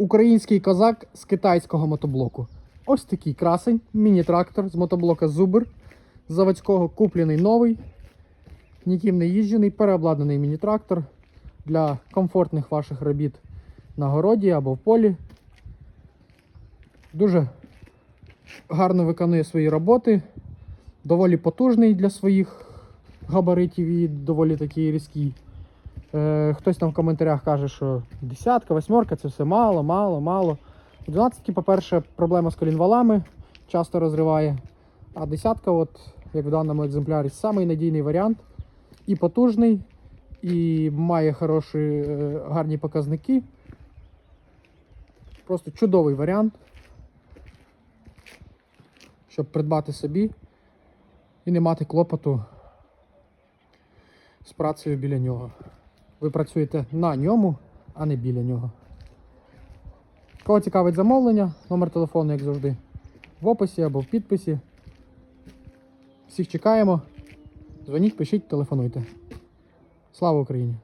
Український козак з китайського мотоблоку. Ось такий красень, міні-трактор з мотоблока Зубр. З заводського куплений новий, ніким не їжджений, переобладнаний міні-трактор для комфортних ваших робіт на городі або в полі. Дуже гарно виконує свої роботи, доволі потужний для своїх габаритів і доволі такий різкий. Е, хтось там в коментарях каже, що десятка, восьмерка це все мало, мало, мало. У 12, по-перше, проблема з колінвалами часто розриває. А десятка, от, як в даному екземплярі, самий надійний варіант. І потужний, і має хороші, е, гарні показники. Просто чудовий варіант, щоб придбати собі і не мати клопоту з працею біля нього. Ви працюєте на ньому, а не біля нього. Кого цікавить замовлення, номер телефону, як завжди, в описі або в підписі. Всіх чекаємо. Дзвоніть, пишіть, телефонуйте. Слава Україні!